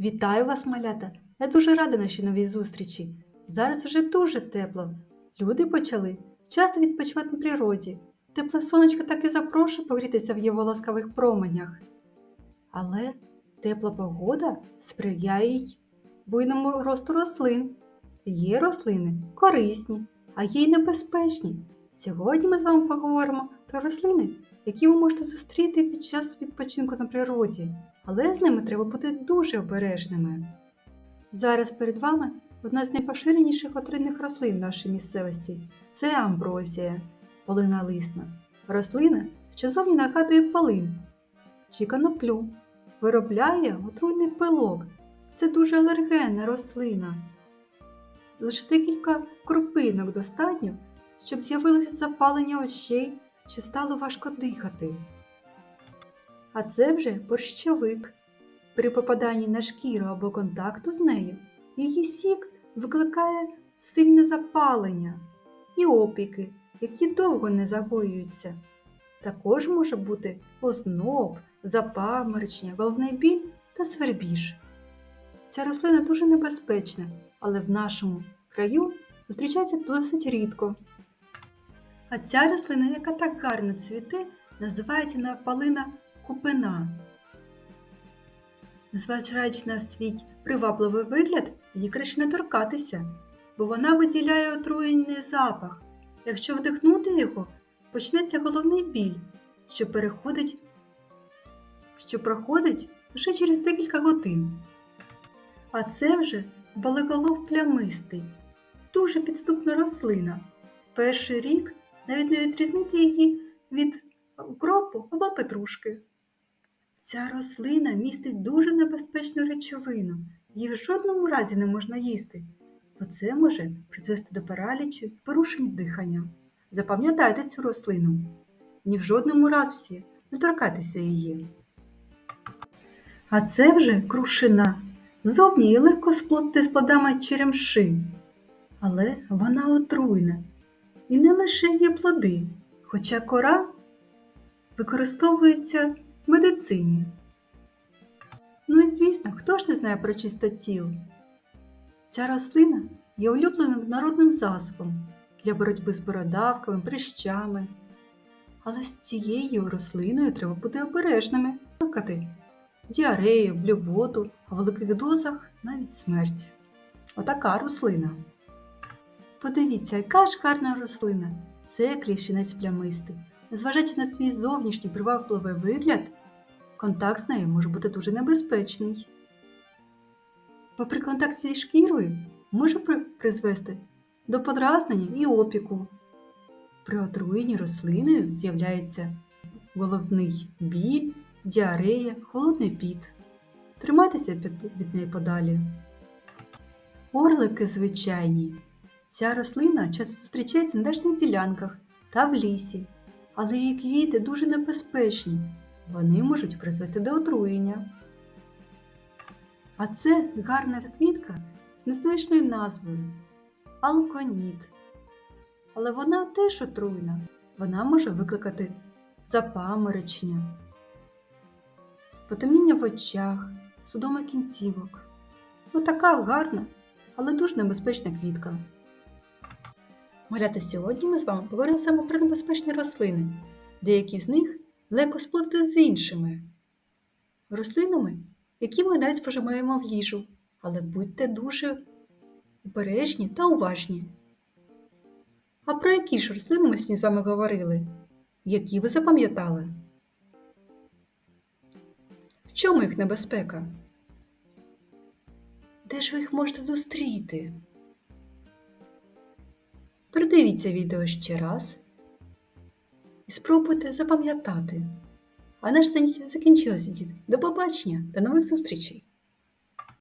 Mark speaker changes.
Speaker 1: Вітаю вас, малята! Я дуже рада нашій новій зустрічі. Зараз вже дуже тепло. Люди почали часто відпочивати на природі. Тепле сонечко так і запрошує погрітися в його ласкавих променях. Але тепла погода сприяє й буйному росту рослин. Є рослини корисні, а є й небезпечні. Сьогодні ми з вами поговоримо про рослини, які ви можете зустріти під час відпочинку на природі, але з ними треба бути дуже обережними. Зараз перед вами одна з найпоширеніших отруйних рослин в нашій місцевості це амброзія, полинолисна. Рослина, що зовні нагадує полин чи коноплю, виробляє отруйний пилок. Це дуже алергенна рослина. Лише декілька крупинок достатньо, щоб з'явилося запалення очей чи стало важко дихати. А це вже борщовик. При попаданні на шкіру або контакту з нею її сік викликає сильне запалення і опіки, які довго не загоюються. Також може бути озноб, запаморочення, головний біль та свербіж. Ця рослина дуже небезпечна, але в нашому краю зустрічається досить рідко. А ця рослина, яка так гарно цвіте, називається напалина купина. Незважаючи на свій привабливий вигляд, її краще не торкатися, бо вона виділяє отруєний запах. Якщо вдихнути його, почнеться головний біль, що переходить, що проходить лише через декілька годин. А це вже балиголов плямистий, дуже підступна рослина. Перший рік навіть не відрізнити її від укропу або петрушки. Ця рослина містить дуже небезпечну речовину. Її в жодному разі не можна їсти, бо це може призвести до паралічу, порушень дихання. Запам'ятайте цю рослину. Ні в жодному разі не торкайтеся її. А це вже крушина. Зовні її легко сплутати з плодами черемши, але вона отруйна. І не лише є плоди, хоча кора використовується в медицині. Ну і звісно, хто ж не знає про чистотіл? Ця рослина є улюбленим народним засобом для боротьби з бородавками, прищами. Але з цією рослиною треба бути обережними, викликати діарею, блювоту, а в великих дозах навіть смерть. Отака рослина. Подивіться, яка ж гарна рослина. Це крішинець плямистий. Незважаючи на свій зовнішній привабливий вигляд, контакт з нею може бути дуже небезпечний. Бо при контакті зі шкірою може призвести до подразнення і опіку. При отруєнні рослиною з'являється головний біль, діарея, холодний піт. Тримайтеся від неї подалі. Орлики звичайні. Ця рослина часто зустрічається на дачних ділянках та в лісі, але її квіти дуже небезпечні. Вони можуть призвести до отруєння. А це гарна квітка з незвичною назвою алконіт. Але вона теж отруйна. Вона може викликати запаморочення, потемніння в очах, судома кінцівок. Отака гарна, але дуже небезпечна квітка. Малята, сьогодні ми з вами саме про небезпечні рослини. Деякі з них легко сплутати з іншими рослинами, які ми навіть споживаємо в їжу. Але будьте дуже обережні та уважні. А про які ж рослини ми сьогодні з вами говорили? Які ви запам'ятали? В чому їх небезпека? Де ж ви їх можете зустріти? Передивіться відео ще раз і спробуйте запам'ятати. А наш заняття закінчилося, діти. До побачення, до нових зустрічей!